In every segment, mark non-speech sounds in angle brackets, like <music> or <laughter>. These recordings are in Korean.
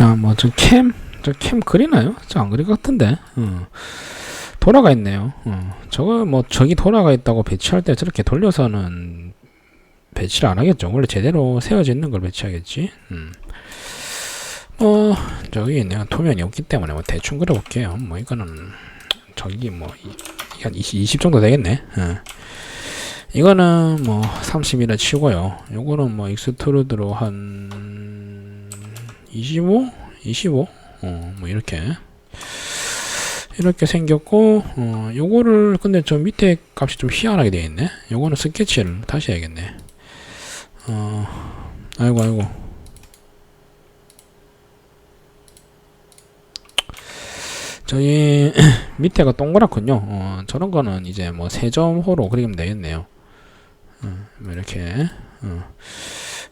자, 뭐, 저 캠, 저 캠 그리나요? 저 안 그릴 것 같은데. 어. 돌아가 있네요. 어. 저거 뭐, 저기 돌아가 있다고 배치할 때 저렇게 돌려서는 배치를 안 하겠죠. 원래 제대로 세워져 있는 걸 배치하겠지. 음. 뭐, 저기 내가 토면이 없기 때문에 뭐 대충 그려볼게요. 뭐, 이거는, 저기 뭐, 이, 이한 20, 20 정도 되겠네. 어. 이거는 뭐, 30이라 치고요. 요거는 뭐, 익스트루드로 한, 25? 25? 어, 뭐, 이렇게. 이렇게 생겼고, 어, 요거를, 근데 저 밑에 값이 좀 희한하게 되어 있네. 요거는 스케치를 다시 해야겠네. 어, 아이고, 아이고. 저희 <clears throat> 밑에가 동그랗군요. 어, 저런 거는 이제 뭐 세점호로 그리면 되겠네요. 어, 뭐 이렇게, 어.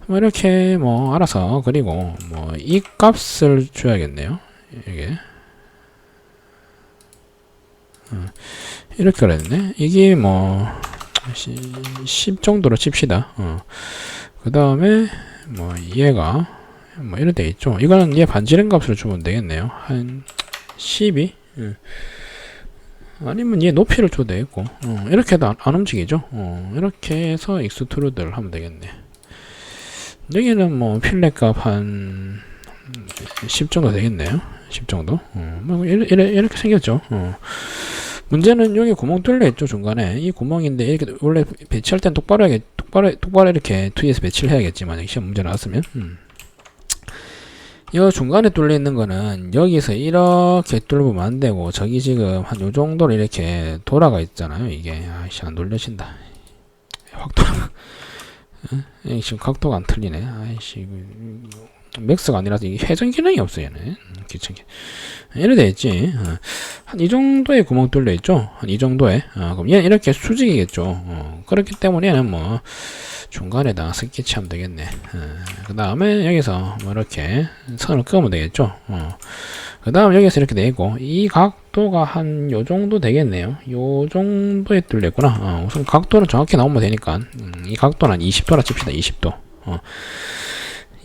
뭐 이렇게 뭐 알아서 그리고 뭐 이 값을 줘야겠네요. 이게 어, 이렇게 그랬네. 이게 뭐 10 정도로 칩시다. 어. 그 다음에 뭐 얘가 뭐 이런 데 있죠. 이거는 얘 반지름 값으로 주면 되겠네요. 한 12? 예. 아니면 얘 높이를 줘도 되겠고 어, 이렇게 해도 안, 안 움직이죠. 어, 이렇게 해서 익스트루드를 하면 되겠네. 여기는 뭐 필렛 값 한 10 정도 되겠네요. 10 정도. 어, 뭐 이렇게 생겼죠. 어. 문제는 여기 구멍 뚫려 있죠 중간에 이 구멍인데 이렇게 원래 배치할 땐 똑바로 하게 똑바로 똑바로 이렇게 투에서 배치를 해야겠지만 시험 문제 나왔으면 음. 이 중간에 뚫려 있는 거는 여기서 이렇게 뚫으면 안 되고 저기 지금 한 요 정도로 이렇게 돌아가 있잖아요 이게 아이씨 안 돌려진다 확 돌아가 응? 이 지금 각도가 안 틀리네. 아이씨 맥스가 아니라서 이게 회전 기능이 없어 얘는. 음, 귀찮게. 이래 돼 있지. 어. 한이 정도의 구멍 뚫려 있죠? 한 이 정도에. 어, 그럼 얘는 이렇게 수직이겠죠. 어, 그렇기 때문에 얘는 뭐 중간에다 스케치하면 되겠네. 그 다음에 여기서 뭐 이렇게 선을 끄면 되겠죠 그 다음 여기서 이렇게 되고 이 각도가 한 요 정도 되겠네요 요 정도에 뚫렸구나 어, 우선 각도는 정확히 나오면 되니까 음, 이 각도는 한 20도라 칩시다 20도 어.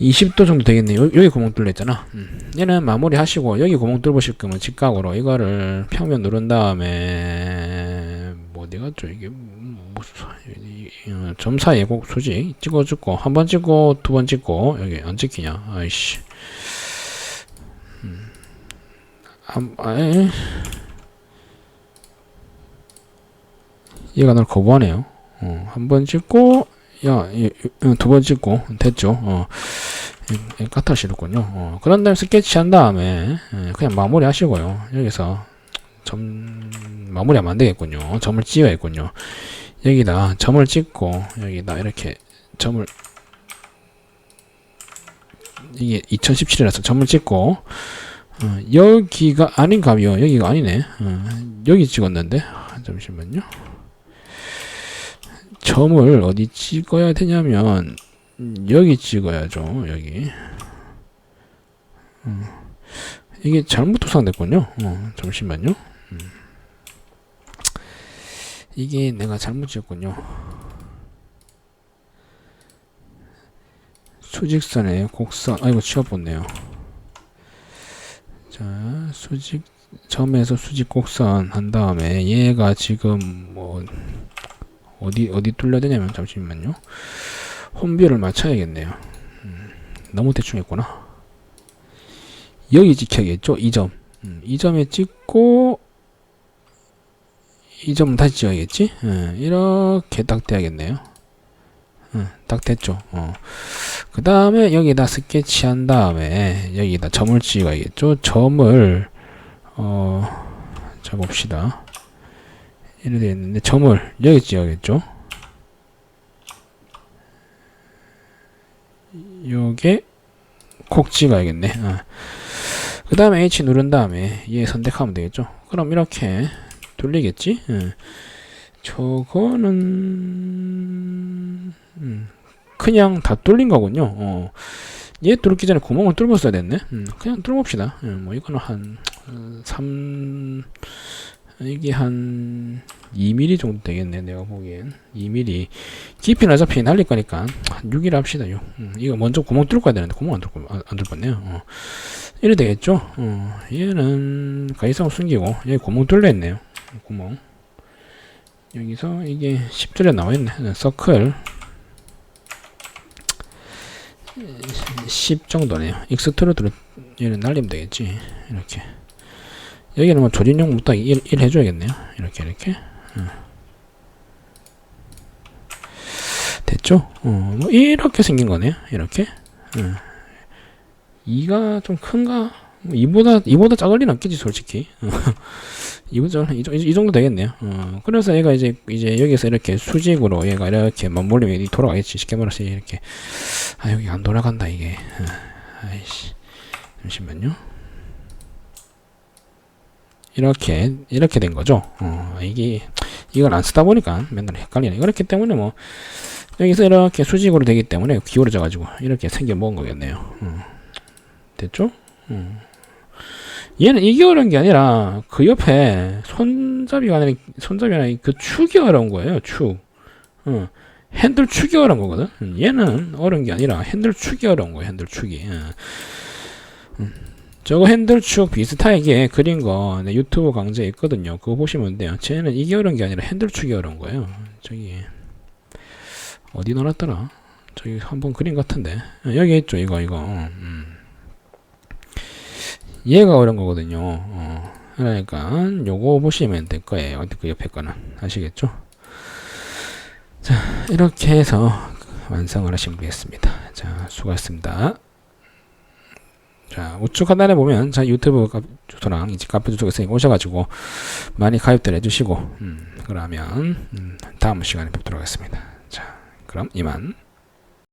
20도 정도 되겠네요. 요- 여기 구멍 뚫렸잖아. 음. 얘는 마무리 하시고 여기 구멍 뚫으실 거면 직각으로 이거를 평면 누른 다음에 뭐 어디 갔죠? 이게 무슨 어, 점 사이에 꼭 수직 찍어주고 한 번 찍고 두 번 찍고 여기 안 찍히냐? 아이씨. 음. 한 아이. 얘가 날 거부하네요. 어, 한번 찍고 야, 두 번 찍고 됐죠. 어. 까타 싫었군요. 어. 그런 다음에 스케치 한 다음에 예, 그냥 마무리 하시고요. 여기서 점 마무리하면 안 되겠군요. 점을 찍어야겠군요. 여기다 점을 찍고 여기다 이렇게 점을 이게 2017이라서 점을 찍고 어, 여기가 아닌 값이요. 여기가 아니네. 어, 여기 찍었는데 아, 잠시만요. 점을 어디 찍어야 되냐면 음, 여기 찍어야죠 여기 음, 이게 잘못 도상됐군요 어, 잠시만요 음. 이게 내가 잘못 찍었군요 수직선에 곡선 아이고 치워봤네요 자 수직 점에서 수직 곡선 한 다음에 얘가 지금 뭐 어디 어디 뚫려야 되냐면 잠시만요. 홈뷰를 맞춰야겠네요. 음, 너무 대충 했구나. 여기 찍혀야겠죠? 이 점. 음, 이 점에 찍고 이 점 다시 찍어야겠지? 음, 이렇게 딱 돼야겠네요. 음, 딱 됐죠. 어. 그 다음에 여기다 스케치 한 다음에 여기다 점을 찍어야겠죠? 점을 어, 자 봅시다. 이렇게 되어 있는데 점을 여기 찍어야겠죠 요게 콕 찍어야겠네 어. 그 다음에 H 누른 다음에 얘 선택하면 되겠죠 그럼 이렇게 돌리겠지 어. 저거는 음, 그냥 다 뚫린 거군요 어. 얘 뚫기 전에 구멍을 뚫었어야 됐네 음, 그냥 뚫어봅시다 음, 뭐 이거는 한 어, 3... 이게 한 2mm 정도 되겠네 내가 보기엔 2mm 깊이는 어차피 날릴 거니까 한 6이라 합시다 6 음, 이거 먼저 구멍 뚫고 가야 되는데 구멍 안 뚫고 안, 안 뚫었네요 어. 이래 되겠죠? 어, 얘는 가이성을 숨기고 여기 구멍 뚫려 있네요. 구멍. 여기서 이게 10줄에 나와 있네. 서클 10 정도네요. 익스트루드로 얘는 날리면 되겠지. 이렇게. 여기는 뭐 조진용 무딱 1, 1 해줘야겠네요. 이렇게 이렇게. 어. 됐죠? 어, 뭐 이렇게 생긴 거네요. 이렇게. 어. 2가 좀 큰가? 뭐 이보다 이보다 작을 리는 없겠지 솔직히. 어. 이보다 이, 정- 이 정도 되겠네요. 어. 그래서 얘가 이제 이제 여기서 이렇게 수직으로 얘가 이렇게 맞물리면 이 돌아가겠지. 쉽게 말해서 이렇게 아 여기 안 돌아간다 이게. 어. 아이씨. 잠시만요. 이렇게 이렇게 된 거죠. 어, 이게 이걸 안 쓰다 보니까 맨날 헷갈리네. 그렇기 때문에 뭐 여기서 이렇게 수직으로 되기 때문에 기울어져 가지고 이렇게 생겨 먹은 거겠네요. 어. 됐죠? 어. 얘는 이게 어려운 게 아니라 그 옆에 손잡이가 아니라 손잡이가 아니라 그 축이 어려운 거예요. 축. 어. 핸들 축이 어려운 거거든. 음, 얘는 어려운 게 아니라 핸들 축이 어려운 거예요. 핸들 축이. 어. 음. 저거 핸들 축 비슷하게 그린 거내 유튜브 강좌에 있거든요. 그거 보시면 돼요. 쟤는 이게 어려운 게 아니라 핸들 축이 어려운 거예요. 저기 어디 나왔더라? 저기 한번 그린 것 같은데 어, 여기 있죠 이거 이거 음. 얘가 어려운 거거든요. 어. 그러니까 요거 보시면 될 거예요. 그 옆에 거는 아시겠죠? 자 이렇게 해서 완성을 하시면 되겠습니다. 자 수고하셨습니다. 자, 우측 하단에 보면, 자, 유튜브 카- 주소랑 이제 카페 주소가 있으니까 오셔가지고, 많이 가입들 해주시고, 음, 그러면, 음, 다음 시간에 뵙도록 하겠습니다. 자, 그럼 이만.